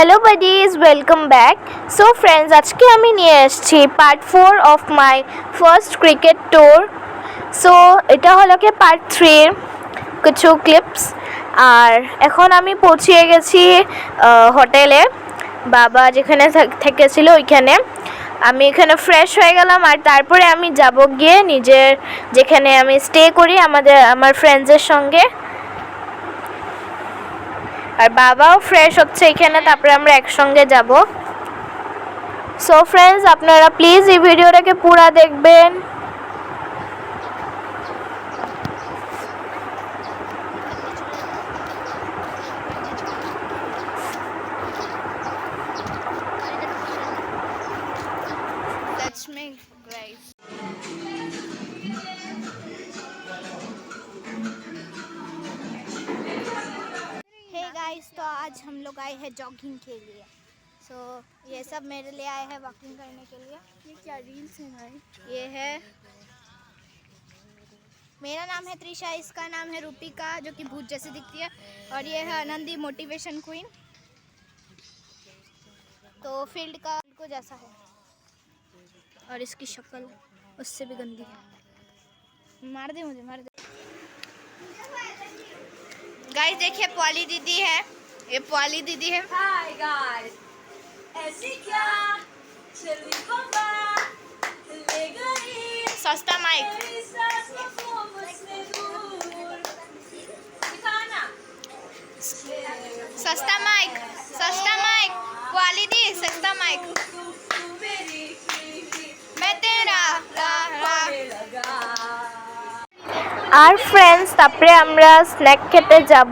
Hello buddies welcome back so friends আজকে আমি নিয়ে এসেছি part four of my first cricket tour so এটা হলো কি পার্ট থ্রির কিছু ক্লিপস আর এখন আমি পৌঁছিয়ে গেছি হোটেলে বাবা যেখানে থাক- থেকেছিল ওইখানে। আমি এখানে ফ্রেশ হয়ে গেলাম আর তারপরে আমি যাব গিয়ে নিজের যেখানে আমি স্টে করি আমাদের, আমার ফ্রেন্ডসের সঙ্গে। আর বাবাও ফ্রেশ হচ্ছে এখানে, তারপরে আমরা একসঙ্গে যাব। সো ফ্রেন্ডস আপনারা প্লিজ এই ভিডিওটাকে পুরা দেখবেন। लोग आए हैं जॉगिंग के लिए। सो so, ये सब मेरे लिए आए हैं वॉकिंग करने के लिए। ये क्या रील्स है भाई? ये है। मेरा नाम है त्रिशा इसका नाम है रूपिका जो कि भूत जैसी दिखती है। और ये है आनंदी मोटिवेशन क्वीन तो फ़ील्ड का को जैसा है। और इसकी शक्ल उससे भी गंदी है। मार दे मुझे मार दे। गाइस देखिए पॉली दीदी है। ये पॉली दीदी है हाय गाइस ऐसी क्या चली हवा ले गई सस्ता माइक तेरी सांस को मुझसे दूर दिखाना सस्ता माइक सस्ता माइक पॉली दी सस्ता माइक तू तू मेरी प्रीति मैं तेरा रा रा होने लगा আর ফ্রেন্ডস তারপরে আমরা স্ন্যাক খেতে যাব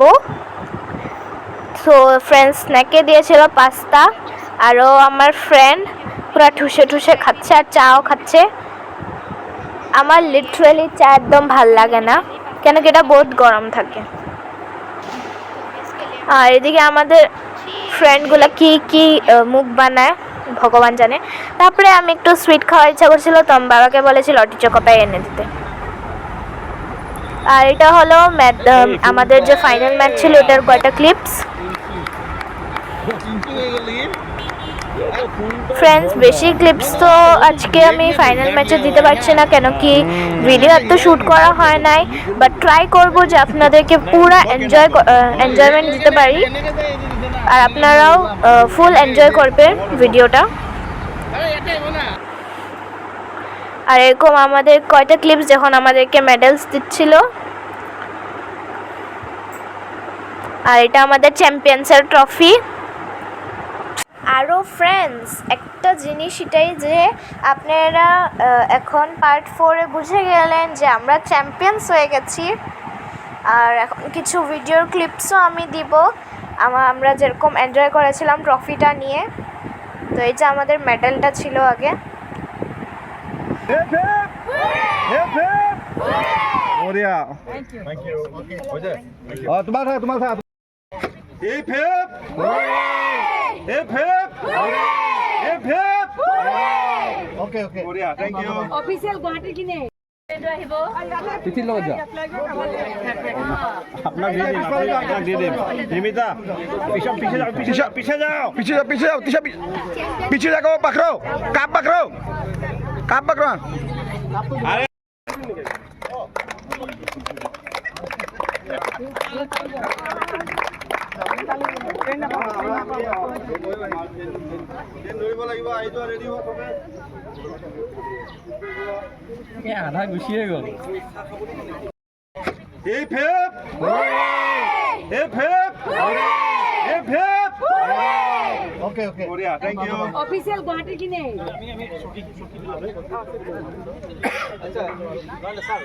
সো ফ্রেন্ডস স্ন্যাকে দিয়েছিল পাস্তা আরও আমার ফ্রেন্ড পুরো ঠুসে ঠুসে খাচ্ছে আর চাও খাচ্ছে। আমার লিটারেলি চা একদম ভালো লাগে না কেন কি এটা বহুত গরম থাকে। আর এদিকে আমাদের ফ্রেন্ডগুলো কি কি মুখ বানায় ভগবান জানে। তারপরে আমি একটু সুইট খাওয়ার ইচ্ছা করছিল তো আমি বাবাকে বলেছি লটি চকোপাই এনে দিতে। আর এটা হলো আমাদের যে ফাইনাল ম্যাচ ছিল ওটার কয়টা ক্লিপস ফ্রেন্ডস বেশি ক্লিপস তো আজকে আমি ফাইনাল ম্যাচে দিতে পারছি না, কেন কি ভিডিও এত শ্যুট করা হয় নাই বাট ট্রাই করব যে আপনাদেরকে পুরো এনজয় এনজয়মেন্ট দিতে পারি। আর আপনারাও ফুল এনজয় করবেন ভিডিওটা আর এরকম আমাদের কয়টা ক্লিপস যখন আমাদেরকে মেডেলস দিচ্ছিল। আর এটা আমাদের চ্যাম্পিয়ন্সের ট্রফি আরও ফ্রেন্ডস একটা জিনিস এটাই যে আপনারা এখন পার্ট ফোরে বুঝে গেলেন যে আমরা চ্যাম্পিয়ন্স হয়ে গেছি। আর এখন কিছু ভিডিওর ক্লিপসও আমি দিব। আমা আমরা যেরকম এনজয় করেছিলাম ট্রফিটা নিয়ে। তো এই যে আমাদের মেডেলটা ছিল আগে। Hip hip! ওকে ওকে বঢ়িয়া থ্যাংক ইউ অফিসিয়াল গুৱাহাটী কিনে পিছে পিছে যাও পিছে পিছে পিছে যাও পাকড়ো কাপ পাকড়ো কাপ পাকড়ো আধা গুচিয়ে গ'ল। এই ফেপ! এই ফেপ! এই ফেপ! Okay okay. বড়িয়া thank you official Guwahati কি নেই? আমি আমি ছুটি ছুটি দিলাম আচ্ছা স্যার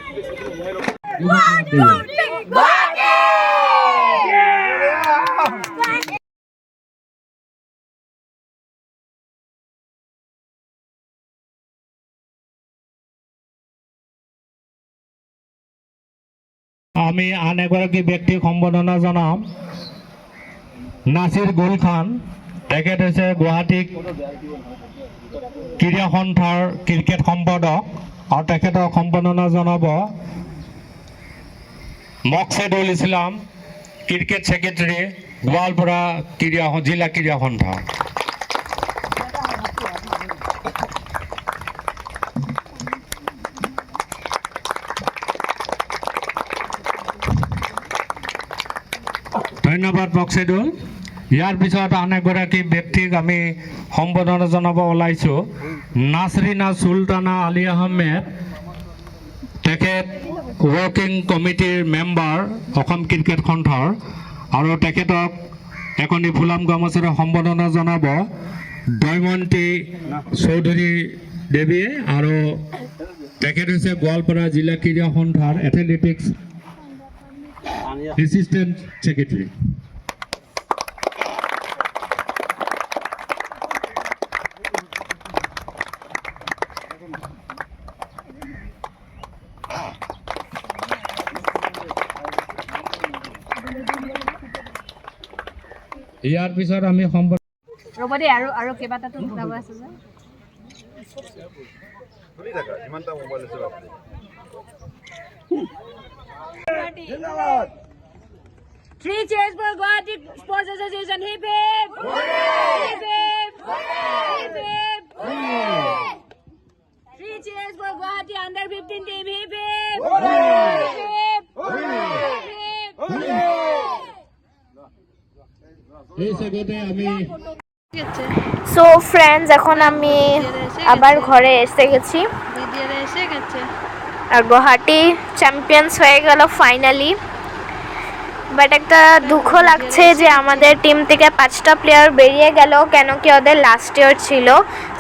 আমি আন এগৰাকী ব্যক্তিক সম্বৰ্ধনা জনাম। নাছিৰ গুল খান, তেখেত হৈছে গুৱাহাটী ক্ৰীড়া সন্থাৰ ক্ৰিকেট সম্পাদক আৰু তেখেতক সম্বৰ্ধনা জনাব মকছেদুল ইছলাম, ক্ৰিকেট ছেক্ৰেটাৰী, গোৱালপাৰা ক্ৰীড়া জিলা ক্ৰীড়া সন্থা। ধন্যবাদ বক্সিদুল ইয়াৰ পিছত আন এগৰাকী ব্যক্তিক আমি সম্বোধনা জনাব ওলাইছোঁ। নাছৰিনা চুলতানা আলী আহমেদ, তেখেত ৱৰ্কিং কমিটিৰ মেম্বাৰ অসম ক্ৰিকেট সন্থাৰ আৰু তেখেতক একণি ফুলাম গামোচাৰে সম্বোধনা জনাব দৈমন্তী চৌধুৰী দেৱীয়ে। আৰু তেখেত হৈছে গোৱালপাৰা জিলা ক্ৰীড়া সন্থাৰ এথলেটিক্স এছিষ্টেণ্ট ছেক্ৰেটাৰী ইয়াৰ পিছত আমি সম্বোধন ৰ'ব দেই আৰু আৰু কেইবাটাতো গোটাব আছে যে। Three cheers for Guwahati Sports Association. Hip hip! Hip hip! Hip hip! Three cheers for Guwahati under 15 team. Hip hip! Hip hip! Hip hip! এই চেগতে আমি সো ফ্রেন্ডস এখন আমি আবার ঘরে এসে গেছি দিদিরা এসে গেছে আর গুয়াহাটি চ্যাম্পিয়ন্স হয়ে গেল ফাইনালি বাট একটা দুঃখ লাগছে যে আমাদের টিম থেকে পাঁচটা প্লেয়ার বেরিয়ে গেল, কেন কি ওদের লাস্ট ইয়ার ছিল।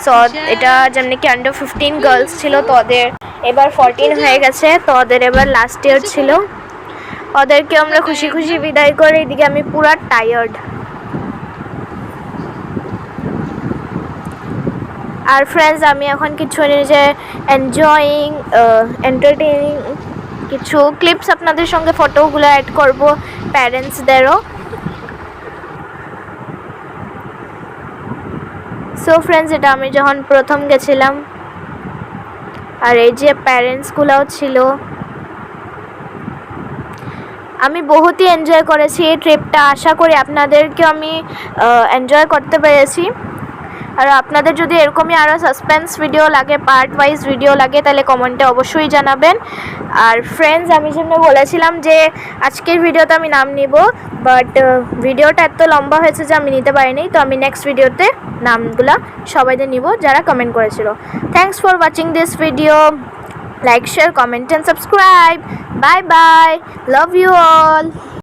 সো এটা যেমনি কি আন্ডার ফিফটিন গার্লস ছিল, তো ওদের এবার ফোরটিন হয়ে গেছে, তো ওদের এবার লাস্ট ইয়ার ছিল। ওদেরকে আমরা খুশি খুশি বিদায় করে, এদিকে আমি পুরা টায়ার্ড আর ফ্রেন্ডস আমি এখন কিছু নিজে এনজয়িং এন্টারটেইনিং কিছু ক্লিপস আপনাদের সঙ্গে ফটোগুলো অ্যাড করব প্যারেন্টসদেরও সো ফ্রেন্ডস এটা আমি যখন প্রথম গেছিলাম, আর এই যে প্যারেন্টসগুলোও ছিল, আমি বহুতই এনজয় করেছি এই ট্রিপটা আশা করি আপনাদেরকেও আমি এনজয় করতে পেরেছি। আর আপনাদের যদি এরকমই আরও সাসপেন্স ভিডিও লাগে পার্ট ওয়াইজ ভিডিও লাগে, তাহলে কমেন্টে অবশ্যই জানাবেন। আর ফ্রেন্ডস আমি যেমন বলেছিলাম যে, আজকের ভিডিওতে আমি নাম নিব বাট ভিডিওটা এত লম্বা হয়েছে যে আমি নিতে পারিনি, তো আমি নেক্সট ভিডিওতে নামগুলা সবাইদের নিব, যারা কমেন্ট করেছিল। Thanks for watching this video like share comment and subscribe bye bye love you all